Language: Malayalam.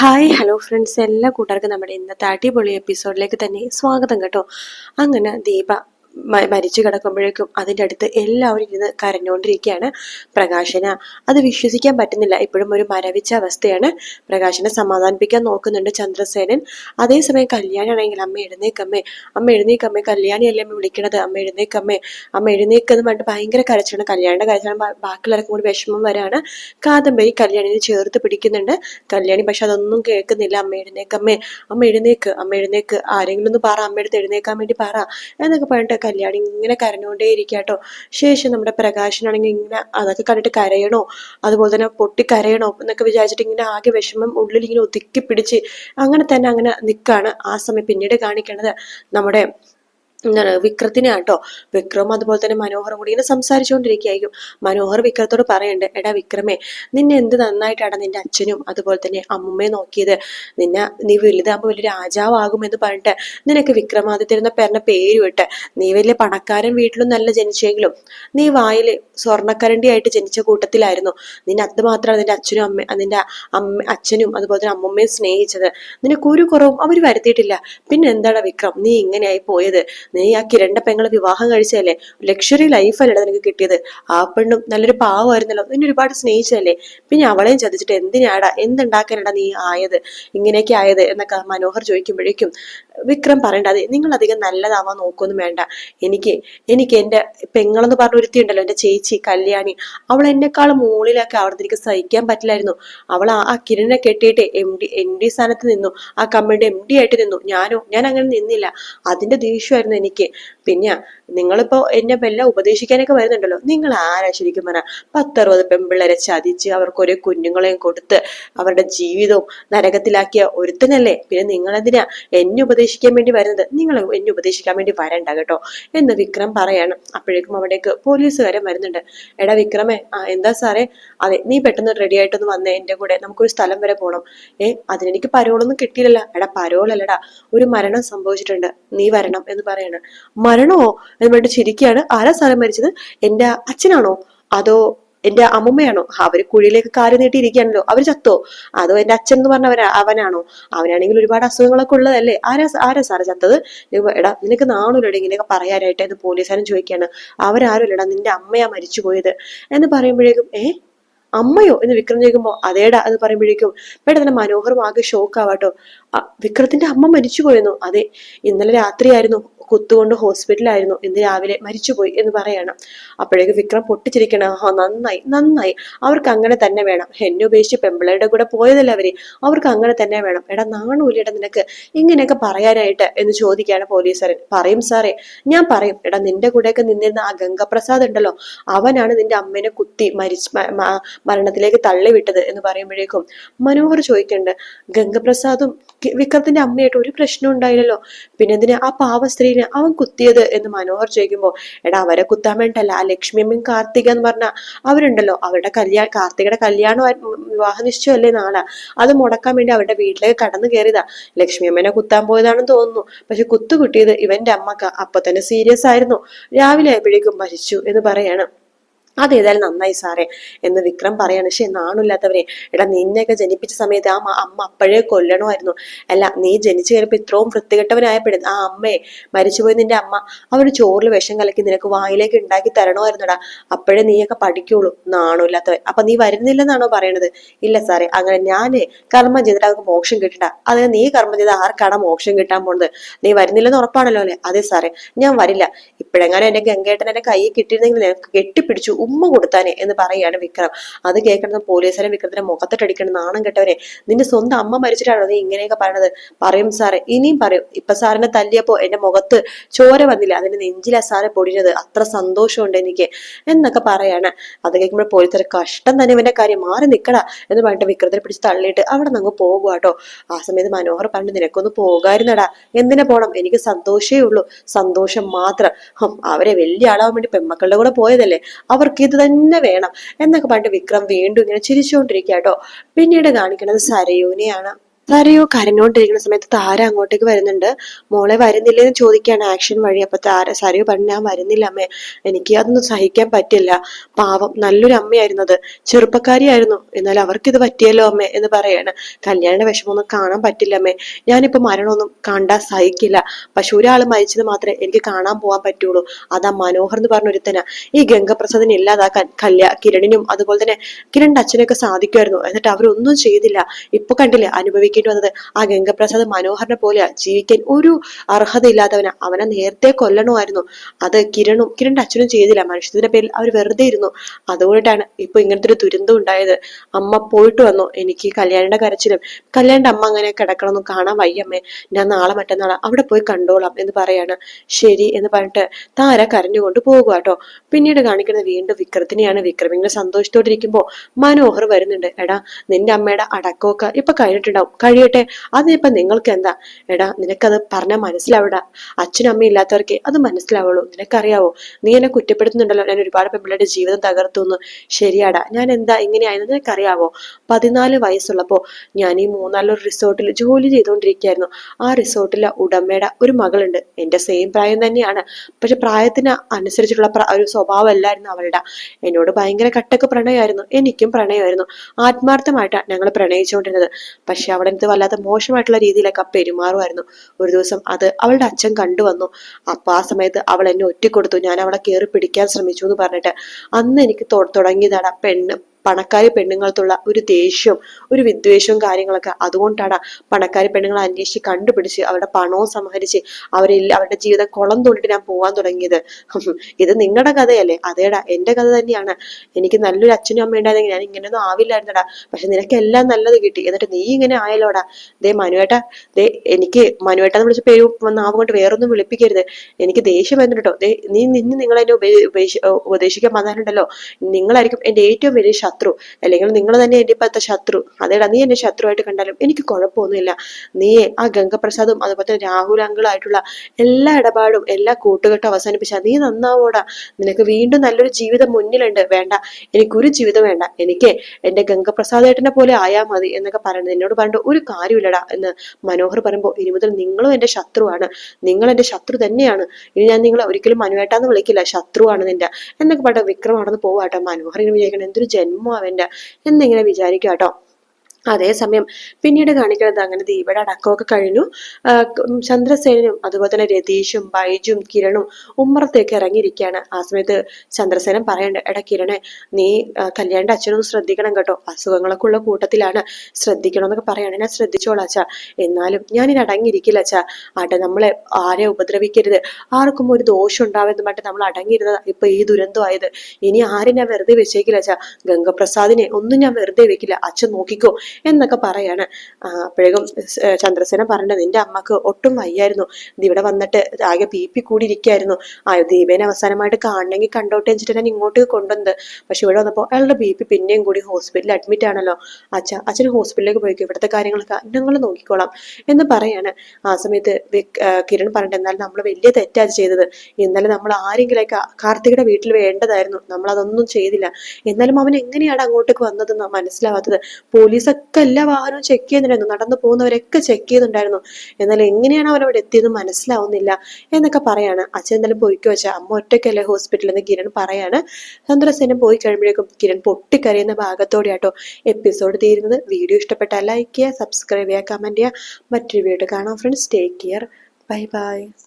Hi hello friends. എല്ലാ കൂട്ടുകാർക്കും നമ്മുടെ ഇന്നത്തെ അടിപൊളി എപ്പിസോഡിലേക്ക് തന്നെ സ്വാഗതം കേട്ടോ. അങ്ങനെ ദീപ മരിച്ചു കിടക്കുമ്പോഴേക്കും അതിന്റെ അടുത്ത് എല്ലാവരും ഇരുന്ന് കരഞ്ഞുകൊണ്ടിരിക്കുകയാണ് പ്രകാശന. അത് വിശ്വസിക്കാൻ പറ്റുന്നില്ല. ഇപ്പോഴും ഒരു മരവിച്ച അവസ്ഥയാണ് പ്രകാശനെ സമാധാനിപ്പിക്കാൻ നോക്കുന്നുണ്ട് ചന്ദ്രസേനൻ. അതേസമയം കല്യാണമാണെങ്കിൽ അമ്മ എഴുന്നേക്കമ്മേ അമ്മ എഴുന്നേക്കമ്മേ കല്യാണിയല്ലേ അമ്മ വിളിക്കണത്? അമ്മ എഴുന്നേക്കമ്മേ അമ്മ എഴുന്നേക്കെന്ന് പറഞ്ഞിട്ട് ഭയങ്കര കരച്ചാണ് കല്യാണിയുടെ കരച്ചാണ് ബാക്കിയുള്ളവർക്കും കൂടി വിഷമം വരാണ്. കാദംബരി കല്യാണിനെ ചേർത്ത് പിടിക്കുന്നുണ്ട്. കല്യാണി പക്ഷെ അതൊന്നും കേൾക്കുന്നില്ല. അമ്മ എഴുന്നേക്കമ്മേ അമ്മ എഴുന്നേക്ക് അമ്മ എഴുന്നേക്ക്. ആരെങ്കിലും ഒന്ന് പറ എടുത്ത് എഴുന്നേക്കാൻ വേണ്ടി പറ എന്നൊക്കെ പറഞ്ഞിട്ട് കല്യാണി ഇങ്ങനെ കരഞ്ഞുകൊണ്ടേ ഇരിക്കുക കേട്ടോ ശേഷം നമ്മുടെ പ്രകാശനാണെങ്കിൽ ഇങ്ങനെ അതൊക്കെ കണ്ടിട്ട് കരയണോ? അതുപോലെ തന്നെ പൊട്ടി കരയണോ? എന്നൊക്കെ വിചാരിച്ചിട്ട് ഇങ്ങനെ ആകെ വിഷമം ഉള്ളിൽ ഇങ്ങനെ ഒതുക്കി പിടിച്ച് അങ്ങനെ തന്നെ അങ്ങനെ നിൽക്കുകയാണ് ആ സമയം പിന്നീട് കാണിക്കണത്. നമ്മുടെ എന്താണ് വിക്രത്തിനെ കേട്ടോ വിക്രം അതുപോലെ തന്നെ മനോഹറും കൂടി ഇങ്ങനെ സംസാരിച്ചുകൊണ്ടിരിക്കുകയായിരിക്കും. മനോഹർ വിക്രത്തോട് പറയണ്ട് എടാ വിക്രമേ നിന്നെ എന്ത് നന്നായിട്ടാണ് നിന്റെ അച്ഛനും അതുപോലെ തന്നെ അമ്മമ്മയെ നോക്കിയത്? നിന്നെ നീ വലുതാകുമ്പോൾ വലിയ രാജാവാകുമെന്ന് പറഞ്ഞിട്ട് നിനക്ക് വിക്രമാദിത്യ എന്ന പേരിന്റെ പേര് വിട്ട് നീ വലിയ പണക്കാരൻ വീട്ടിലും നല്ല ജനിച്ചെങ്കിലും നീ വായിൽ സ്വർണക്കരണ്ടിയായിട്ട് ജനിച്ച കൂട്ടത്തിലായിരുന്നു. നിന്നെ അത് മാത്രമാണ് നിന്റെ അച്ഛനും അമ്മ നിന്റെ അമ്മ അച്ഛനും അതുപോലെ തന്നെ അമ്മമ്മയും സ്നേഹിച്ചത്. നിനക്ക് ഒരു കുറവും അവർ വരുത്തിയിട്ടില്ല. പിന്നെ എന്താണ് വിക്രം നീ ഇങ്ങനെയായി പോയത്? നീ ആ കിരണ്ട പെങ്ങളെ വിവാഹം കഴിച്ചതല്ലേ? ലക്ഷറി ലൈഫല്ലേ നിനക്ക് കിട്ടിയത്. ആ പെണ്ണും നല്ലൊരു പാവമായിരുന്നല്ലോ. നിന്നെ ഒരുപാട് സ്നേഹിച്ചല്ലേ പിന്നെ അവളെയും ചതിച്ചിട്ട് എന്തിനാടാ? എന്തുണ്ടാക്കാനടാ നീ ആയത്? ഇങ്ങനെയൊക്കെ ആയത് എന്നൊക്കെ മനോഹർ ചോദിക്കുമ്പോഴേക്കും വിക്രം പറയണ്ട അതെ നിങ്ങൾ അധികം നല്ലതാവാൻ നോക്കൊന്നും വേണ്ട. എനിക്ക് എനിക്ക് എന്റെ പെങ്ങളെന്ന് പറഞ്ഞ ഒരുത്തി ഉണ്ടല്ലോ എന്റെ ചേച്ചി കല്യാണി. അവൾ എന്നെക്കാൾ മുകളിലൊക്കെ അവിടുന്ന് എനിക്ക് സഹിക്കാൻ പറ്റില്ലായിരുന്നു. അവൾ ആ കിരണിനെ കെട്ടിയിട്ട് എം ഡി എം ഡി സ്ഥാനത്ത് നിന്നു. ആ കമ്പനിയുടെ എം ഡി ആയിട്ട് നിന്നു. ഞാനോ ഞാൻ അങ്ങനെ നിന്നില്ല. അതിന്റെ ദേഷ്യമായിരുന്നു എനിക്ക്. പിന്നെ നിങ്ങളിപ്പോ എന്നെ വല്ല ഉപദേശിക്കാനൊക്കെ വരുന്നുണ്ടല്ലോ. നിങ്ങൾ ആരാ ശരിക്കും പറഞ്ഞ പത്തറുപത് പെൺപിള്ളേരെ ചതിച്ച് അവർക്ക് ഒരേ കുഞ്ഞുങ്ങളെയും കൊടുത്ത് അവരുടെ ജീവിതവും നരകത്തിലാക്കിയ ഒരുത്തനല്ലേ? പിന്നെ നിങ്ങളെന്തിനാ എന്നെ എന്നെ ഉപദേശിക്കാൻ വേണ്ടി വരുന്നത്? നിങ്ങൾ എന്നെ ഉപദേശിക്കാൻ വേണ്ടി വരണ്ട കേട്ടോ. എന്ന് വിക്രം പറയാണ്. അപ്പോഴേക്കും അവിടേക്ക് പോലീസുകാരൻ വരുന്നുണ്ട്. എടാ വിക്രമേ ആ എന്താ സാറേ? അതെ നീ പെട്ടെന്ന് റെഡി ആയിട്ടൊന്ന് വന്നേ. എന്റെ കൂടെ നമുക്കൊരു സ്ഥലം വരെ പോകണം ഏ അതിനെനിക്ക് പരോളൊന്നും കിട്ടിയില്ലല്ല. എടാ പരോളല്ലടാ. ഒരു മരണം സംഭവിച്ചിട്ടുണ്ട്. നീ വരണം എന്ന് പറയാണ്. മരണമോ എന്ന് പറഞ്ഞിട്ട് ചിരിക്കുകയാണ്. ആരാ സാറേ മരിച്ചത്? എന്റെ അച്ഛനാണോ? അതോ എന്റെ അമ്മമ്മയാണോ? അവർ കുഴിയിലേക്ക് കാൽ നീട്ടിയിരിക്കുകയാണല്ലോ. അവർ ചത്തോ? അതോ എന്റെ അച്ഛൻ എന്ന് പറഞ്ഞവരാ അവനാണോ? അവനാണെങ്കിൽ ഒരുപാട് അസുഖങ്ങളൊക്കെ ഉള്ളതല്ലേ? ആരാ ആരാ സാറ് ചത്തത്? എടാ നിനക്ക് നാണൂലടാ ഇങ്ങനെയൊക്കെ പറയാനായിട്ട് എന്ന് പോലീസുകാരൻ ചോദിക്കുകയാണ്. അവരാരുമില്ലടാ നിന്റെ അമ്മയാ മരിച്ചു പോയത്. എന്ന് പറയുമ്പോഴേക്കും ഏ? അമ്മയോ? എന്ന് വിക്രം ചോദിക്കുമ്പോ അതേടാ എന്ന് പറയുമ്പോഴേക്കും പെട്ടെന്ന് ഷോക്ക് ആവാട്ടോ. വിക്രത്തിന്റെ അമ്മ മരിച്ചു പോയെന്നു? അതെ ഇന്നലെ രാത്രിയായിരുന്നു. കുത്തുകൊണ്ട് ഹോസ്പിറ്റലായിരുന്നു ഇന്ന് രാവിലെ മരിച്ചുപോയി എന്ന് പറയണം. അപ്പോഴേക്ക് വിക്രം പൊട്ടിച്ചിരിക്കണം ആ നന്നായി നന്നായി. അവർക്ക് അങ്ങനെ തന്നെ വേണം. എന്നെ ഉപേക്ഷിച്ച് പെമ്പിളയുടെ കൂടെ പോയതല്ലേ അവർ? അവർക്ക് അങ്ങനെ തന്നെ വേണം. എടാ നാണൂല്ലേടാ നിനക്ക്? ഇങ്ങനെയൊക്കെ പറയാനായിട്ട് എന്ന് ചോദിക്കുകയാണ് പോലീസുകാരൻ. പറയും സാറേ ഞാൻ പറയും. എടാ നിന്റെ കൂടെയൊക്കെ നിന്നിരുന്ന ആ ഗംഗപ്രസാദ് ഉണ്ടല്ലോ. അവനാണ് നിന്റെ അമ്മേനെ കുത്തി മരിച്ച് മരണത്തിലേക്ക് തള്ളിവിട്ടത് എന്ന് പറയുമ്പോഴേക്കും മനോഹർ ചോദിക്കുന്നുണ്ട് ഗംഗപ്രസാദും വിക്രത്തിന്റെ അമ്മയായിട്ട് ഒരു പ്രശ്നം ഉണ്ടായില്ലല്ലോ. പിന്നെ എന്തിനാ ആ പാവ സ്ത്രീനെ അവൻ കുത്തിയത് എന്ന് മനോഹർ ചോദിക്കുമ്പോൾ എടാ അവരെ കുത്താൻ വേണ്ടല്ല. ആ ലക്ഷ്മിയമ്മയും കാർത്തിക എന്ന് പറഞ്ഞ അവരുണ്ടല്ലോ. അവരുടെ കല്യാണം കാർത്തികയുടെ കല്യാണം വിവാഹ നിശ്ചയമല്ലേ നാളെ? അത് മുടക്കാൻ വേണ്ടി അവരുടെ വീട്ടിലേക്ക് കടന്നു കയറിയതാ. ലക്ഷ്മിയമ്മനെ കുത്താൻ പോയതാണെന്ന് തോന്നുന്നു. പക്ഷെ കുത്തു കിട്ടിയത് ഇവന്റെ അമ്മയ്ക്ക്. അപ്പൊ തന്നെ സീരിയസ് ആയിരുന്നു. രാവിലെ ആയപ്പോഴേക്കും മരിച്ചു എന്ന് പറയാണ്. അതേതായാലും നന്നായി സാറേ എന്ന് വിക്രം പറയാണ്. പക്ഷെ നാണില്ലാത്തവരെ എടാ നിന്നെയൊക്കെ ജനിപ്പിച്ച സമയത്ത് ആ അമ്മ അപ്പോഴേ കൊല്ലണമായിരുന്നു. അല്ല നീ ജനിച്ചു കഴിഞ്ഞപ്പോൾ ഇത്രയും വൃത്തികെട്ടവനായപ്പോഴും ആ അമ്മയെ മരിച്ചുപോയി നിന്റെ അമ്മ അവർ ചോറിൽ വിഷം കലക്കി നിനക്ക് വായിലേക്ക് ഉണ്ടാക്കി തരണമായിരുന്നടാ. അപ്പോഴേ നീയൊക്കെ പഠിക്കുള്ളൂ നാണില്ലാത്തവൻ അപ്പൊ നീ വരുന്നില്ലെന്നാണോ പറയണത്? ഇല്ല സാറേ അങ്ങനെ ഞാനേ കർമ്മം ചെയ്തിട്ട് അവർക്ക് മോക്ഷം കിട്ടണ്ട അതിന് നീ കർമ്മം ചെയ്ത ആർക്കാണ് മോക്ഷം കിട്ടാൻ പോണത്? നീ വരുന്നില്ലെന്ന് ഉറപ്പാണല്ലോ അല്ലേ? അതെ സാറേ ഞാൻ വരില്ല. ഇപ്പോഴെങ്ങാനും എന്റെ ഗംഗേട്ടൻ എന്റെ കൈ കിട്ടിയിരുന്നെങ്കിൽ കെട്ടിപ്പിടിച്ചു ഉമ്മ കൊടുത്താനെ എന്ന് പറയാണ് വിക്രം. അത് കേൾക്കുന്ന പോലീസുകാരൻ വിക്രത്തിന്റെ മുഖത്തിട്ടടിക്കണം നാണം കെട്ടവനെ. നിന്റെ സ്വന്തം അമ്മ മരിച്ചിട്ടാണോ നീ ഇങ്ങനെയൊക്കെ പറയണത്? പറയും സാറേ. ഇനിയും പറയും. ഇപ്പൊ സാറിനെ തല്ലിയപ്പോ എന്റെ മുഖത്ത് ചോര വന്നില്ല. അതിന്റെ നെഞ്ചിലാ സാറെ പൊടിഞ്ഞത്. അത്ര സന്തോഷമുണ്ട് എനിക്ക് എന്നൊക്കെ പറയാണ്. അത് കേൾക്കുമ്പോൾ പോലീസുകാർ കഷ്ടം തന്നെ ഇവന്റെ കാര്യം മാറി നിൽക്കടാ എന്ന് പറഞ്ഞിട്ട് വിക്രത്തിനെ പിടിച്ച് തള്ളിയിട്ട് അവിടെ നിന്ന് പോകുക കേട്ടോ ആ സമയത്ത് മനോഹർ പറഞ്ഞു നിനക്കൊന്ന് പോകാരുന്നടാ എന്തിനെ പോണം? എനിക്ക് സന്തോഷമേ ഉള്ളൂ. സന്തോഷം മാത്രം. അവരെ വലിയ ആളാവാൻ വേണ്ടി പെമ്മക്കളുടെ കൂടെ പോയതല്ലേ? അവർക്ക് ഇത് തന്നെ വേണം. എന്നൊക്കെ പറഞ്ഞിട്ട് വിക്രം വീണ്ടും ഇങ്ങനെ ചിരിച്ചുകൊണ്ടിരിക്കുക കേട്ടോ പിന്നീട് കാണിക്കുന്നത് സരയൂനെയാണ്. സരയോ കരഞ്ഞോണ്ടിരിക്കുന്ന സമയത്ത് താര അങ്ങോട്ടേക്ക് വരുന്നുണ്ട്. മോളെ വരുന്നില്ലെന്ന് ചോദിക്കുകയാണ് ആക്ഷൻ വഴി. അപ്പൊ താര സരയോ പറഞ്ഞു ഞാൻ വരുന്നില്ല അമ്മേ. എനിക്ക് അതൊന്നും സഹിക്കാൻ പറ്റില്ല. പാവം നല്ലൊരു അമ്മയായിരുന്നു അത് ചെറുപ്പക്കാരിയായിരുന്നു. എന്നാൽ അവർക്കിത് പറ്റിയല്ലോ അമ്മേ എന്ന് പറയാണ്. കല്യാണ വിഷമമൊന്നും കാണാൻ പറ്റില്ല അമ്മേ. ഞാനിപ്പോ മരണമൊന്നും കണ്ടാ സഹിക്കില്ല. പക്ഷെ ഒരാൾ മരിച്ചത് മാത്രമേ എനിക്ക് കാണാൻ പോകാൻ പറ്റുള്ളൂ. അതാ മനോഹർ എന്ന് പറഞ്ഞ ഒരുത്തന. ഈ ഗംഗപ്രസാദിനെ ഇല്ലാതാക്കാൻ കല്യാ കിരണിനും അതുപോലെ തന്നെ കിരണിന്റെ അച്ഛനൊക്കെ സാധിക്കുമായിരുന്നു. എന്നിട്ട് അവരൊന്നും ചെയ്തില്ല. ഇപ്പൊ കണ്ടില്ലേ അനുഭവിക്കേണ്ടി വന്നത്. ആ ഗംഗപ്രസാദ് മനോഹറിനെ പോലെയാ. ജീവിക്കാൻ ഒരു അർഹതയില്ലാത്തവന. അവനെ നേരത്തെ കൊല്ലണമായിരുന്നു. അത് കിരണും കിരണിന്റെ അച്ഛനും ചെയ്തില്ല. മനുഷ്യത്തിന്റെ പേരിൽ അവർ വെറുതെ ഇരുന്നു. അതുകൊണ്ടിട്ടാണ് ഇപ്പൊ ഇങ്ങനത്തെ ഒരു ദുരന്തം ഉണ്ടായത്. അമ്മ പോയിട്ട് വന്നു. എനിക്ക് കല്യാണിന്റെ കരച്ചിലും കല്യാണിന്റെ അമ്മ അങ്ങനെ കിടക്കണമെന്നും കാണാൻ വയ്യമ്മേ. ഞാൻ നാളെ മറ്റന്നാളെ അവിടെ പോയി കണ്ടോളാം എന്ന് പറയാണ്. ശരി എന്ന് പറഞ്ഞിട്ട് താര കരഞ്ഞുകൊണ്ട് പോകുക കേട്ടോ പിന്നീട് കാണിക്കുന്നത് വീണ്ടും വിക്രത്തിനെയാണ്. വിക്രം ഇങ്ങനെ സന്തോഷത്തോടെ ഇരിക്കുമ്പോ മനോഹർ വരുന്നുണ്ട്. എടാ നിന്റെ അമ്മയുടെ അടക്കമൊക്കെ ഇപ്പൊ കഴിഞ്ഞിട്ടുണ്ടാവും. കഴിയട്ടെ? അതിനിപ്പൊ നിങ്ങൾക്ക് എന്താ? എടാ നിനക്കത് പറഞ്ഞാൽ മനസ്സിലാവിടാ. അച്ഛനും അമ്മയും ഇല്ലാത്തവർക്ക് അത് മനസ്സിലാവുള്ളൂ. നിനക്കറിയാവോ? നീ എന്നെ കുറ്റപ്പെടുത്തുന്നുണ്ടല്ലോ. ഞാൻ ഒരുപാട് പെൺപിള്ളേരുടെ ജീവിതം തകർത്തു എന്ന് ശരിയാടാ. ഞാൻ എന്താ ഇങ്ങനെയായെന്ന് നിനക്കറിയാവോ? പതിനാല് വയസ്സുള്ളപ്പോൾ ഞാൻ ഈ മൂന്നാലൊരു റിസോർട്ടിൽ ജോലി ചെയ്തുകൊണ്ടിരിക്കുകയായിരുന്നു ആ റിസോർട്ടിലെ ഉടമയുടെ ഒരു മകളുണ്ട്. എന്റെ സെയിം പ്രായം തന്നെയാണ്. പക്ഷെ പ്രായത്തിന് അനുസരിച്ചിട്ടുള്ള പ്ര- ഒരു സ്വഭാവമല്ലായിരുന്നു അവളുടെ. എന്നോട് ഭയങ്കര കട്ടക്ക് പ്രണയമായിരുന്നു. എനിക്കും പ്രണയമായിരുന്നു. ആത്മാർത്ഥമായിട്ടാണ് ഞങ്ങൾ പ്രണയിച്ചുകൊണ്ടിരുന്നത്. പക്ഷെ അവൾ എനിക്ക് വല്ലാത്ത മോശമായിട്ടുള്ള രീതിയിലൊക്കെ പെരുമാറുമായിരുന്നു. ഒരു ദിവസം അത് അവളുടെ അച്ഛൻ കണ്ടു വന്നു അപ്പൊ ആ സമയത്ത് അവൾ എന്നെ ഒറ്റിക്കൊടുത്തു. ഞാൻ അവളെ കയറി പിടിക്കാൻ ശ്രമിച്ചു എന്ന് പറഞ്ഞിട്ട് അന്ന് എനിക്ക് തുടങ്ങിയതാണ് പെണ്ണ് പണക്കാരി പെണ്ണുങ്ങൾക്കുള്ള ഒരു ദേഷ്യവും ഒരു വിദ്വേഷവും കാര്യങ്ങളൊക്കെ അതുകൊണ്ടാണ് പണക്കാരി പെണ്ണുങ്ങളെ അന്വേഷിച്ച് കണ്ടുപിടിച്ച് അവരുടെ പണവും സംഹരിച്ച് അവരെ അവരുടെ ജീവിതം കുളം തോണ്ടിട്ട് ഞാൻ പോകാൻ തുടങ്ങിയത്. ഇത് നിങ്ങളുടെ കഥയല്ലേ? അതേടാ എന്റെ കഥ തന്നെയാണ്. എനിക്ക് നല്ലൊരു അച്ഛനും അമ്മയും ഉണ്ടായിരുന്നെങ്കിൽ ഞാൻ ഇങ്ങനെയൊന്നും ആവില്ലായിരുന്നടാ. പക്ഷെ നിനക്ക് എല്ലാം നല്ലത് കിട്ടി. എന്നിട്ട് നീ ഇങ്ങനെ ആയല്ലോടാ ദേ മനുവേട്ട ദേ എനിക്ക് മനുവേട്ട എന്ന് വിളിച്ച പേര് നാവ് കൊണ്ട് വേറൊന്നും വിളിപ്പിക്കരുത്. എനിക്ക് ദേഷ്യം വന്നിട്ടോ ദേ നീ നിന്ന് നിങ്ങളെന്നെ ഉപദേശിക്കാൻ വന്നാലുണ്ടല്ലോ. നിങ്ങളായിരിക്കും എന്റെ ഏറ്റവും വലിയ ശത്രു. അല്ലെങ്കിൽ നിങ്ങൾ തന്നെ എന്റെ ഇപ്പോഴത്തെ ശത്രു. അതേടാ നീ എന്നെ ശത്രുവായിട്ട് കണ്ടാലും എനിക്ക് കുഴപ്പമൊന്നുമില്ല. നീ ആ ഗംഗപ്രസാദും അതുപോലെ തന്നെ രാഹുൽ എല്ലാ ഇടപാടും എല്ലാ കൂട്ടുകെട്ടും അവസാനിപ്പിച്ചാൽ നീ നന്നാവോടാ. നിനക്ക് വീണ്ടും നല്ലൊരു ജീവിതം മുന്നിലുണ്ട്. വേണ്ട. എനിക്കൊരു ജീവിതം വേണ്ട. എനിക്ക് എന്റെ ഗംഗപ്രസാദേട്ടനെ പോലെ ആയാ മതി എന്നൊക്കെ പറയുന്നത് എന്നോട് പറഞ്ഞിട്ട് ഒരു കാര്യമില്ലടാ എന്ന് മനോഹർ പറയുമ്പോൾ ഇനി മുതൽ നിങ്ങളും എന്റെ ശത്രുവാണ്. നിങ്ങൾ എന്റെ ശത്രു തന്നെയാണ്. ഇനി ഞാൻ നിങ്ങളെ ഒരിക്കലും മനുവേട്ടാന്ന് വിളിക്കില്ല. ശത്രുവാണ് നിന്റെ എന്നൊക്കെ പറഞ്ഞ വിക്രം പോവാട്ടോ. മനോഹർ ഇങ്ങനെ വിചാരിക്കണം എന്തൊരു ജന്മം അവന്റെ എന്നിങ്ങനെ വിചാരിക്കുക കേട്ടോ അതേസമയം പിന്നീട് കാണിക്കുന്നത് അങ്ങനെ ദീപയുടെ അടക്കമൊക്കെ കഴിഞ്ഞു. ചന്ദ്രസേനും അതുപോലെ തന്നെ രതീഷും ബൈജും കിരണും ഉമ്മറത്തേക്ക് ഇറങ്ങിയിരിക്കുകയാണ്. ആ സമയത്ത് ചന്ദ്രസേനൻ പറയണ്ട എടാ കിരണെ നീ കല്യാണിന്റെ അച്ഛനൊന്ന് ശ്രദ്ധിക്കണം കേട്ടോ. അസുഖങ്ങളൊക്കെ ഉള്ള കൂട്ടത്തിലാണ്. ശ്രദ്ധിക്കണം എന്നൊക്കെ പറയാണ്. ഞാൻ ശ്രദ്ധിച്ചോളാം അച്ഛാ. എന്നാലും ഞാൻ ഇനി അടങ്ങിയിരിക്കില്ല അച്ഛാ. ആട്ടെ നമ്മളെ ആരെ ഉപദ്രവിക്കരുത്. ആർക്കും ഒരു ദോഷം ഉണ്ടാവെന്ന് പറഞ്ഞിട്ട് നമ്മൾ അടങ്ങിയിരുന്നത്. ഇപ്പൊ ഈ ദുരന്തമായത് ഇനി ആരെ ഞാൻ വെറുതെ വെച്ചേക്കില്ല അച്ഛാ. ഗംഗപ്രസാദിനെ ഒന്നും ഞാൻ വെറുതെ വെക്കില്ല. അച്ഛൻ നോക്കിക്കോ. എന്നൊക്കെ പറയാണ്. അപ്പോഴേക്കും ചന്ദ്രസേന പറഞ്ഞത് നിന്റെ അമ്മയ്ക്ക് ഒട്ടും വയ്യായിരുന്നു. ഇവിടെ വന്നിട്ട് ആകെ ബി പി കൂടി ഇരിക്കായിരുന്നു ആ ദീപേനെ അവസാനമായിട്ട് കാണണമെങ്കിൽ കണ്ടോട്ടെ വെച്ചിട്ട് ഞാൻ ഇങ്ങോട്ട് കൊണ്ടുവന്നത്. പക്ഷെ ഇവിടെ വന്നപ്പോൾ അയാളുടെ ബി പി പിന്നെയും കൂടി ഹോസ്പിറ്റലിൽ അഡ്മിറ്റ് ആണല്ലോ. അച്ഛ അച്ഛൻ ഹോസ്പിറ്റലിലേക്ക് പോയി ഇവിടുത്തെ കാര്യങ്ങളൊക്കെ ഞങ്ങൾ നോക്കിക്കോളാം. എന്ന് പറയാണ്. ആ സമയത്ത് കിരൺ പറഞ്ഞിട്ട് എന്നാൽ നമ്മൾ വലിയ തെറ്റാണ് ചെയ്തത്. ഇന്നലെ നമ്മൾ ആരെങ്കിലൊക്കെ കാർത്തികയുടെ വീട്ടിൽ വേണ്ടതായിരുന്നു. നമ്മൾ അതൊന്നും ചെയ്തില്ല. എന്നാലും അവൻ എങ്ങനെയാണ് അങ്ങോട്ടേക്ക് വന്നതെന്ന് മനസ്സിലാവാത്തത്. പോലീസൊക്കെ എല്ലാ വാഹനവും ചെക്ക് ചെയ്യുന്നുണ്ടായിരുന്നു. നടന്നു പോകുന്നവരൊക്കെ ചെക്ക് ചെയ്യുന്നുണ്ടായിരുന്നു എന്നാൽ എങ്ങനെയാണ് അവരവിടെ എത്തിയെന്ന് മനസ്സിലാവുന്നില്ല എന്നൊക്കെ പറയാണ്. അച്ഛൻ എന്തായാലും പോയിക്കോ വെച്ചാൽ അമ്മ ഒറ്റയ്ക്കല്ലേ ഹോസ്പിറ്റലിൽ നിന്ന് കിരൺ പറയാണ്. സന്തോഷനും പോയി കഴിയുമ്പോഴേക്കും കിരൺ പൊട്ടിക്കരയുന്ന ഭാഗത്തോടെയാട്ടോ എപ്പിസോഡ് തീരുന്നത്. വീഡിയോ ഇഷ്ടപ്പെട്ടാൽ ലൈക്ക് ചെയ്യുക സബ്സ്ക്രൈബ് ചെയ്യുക കമന്റ് ചെയ്യുക. മറ്റൊരു വീഡിയോ കാണാം friends take care bye bye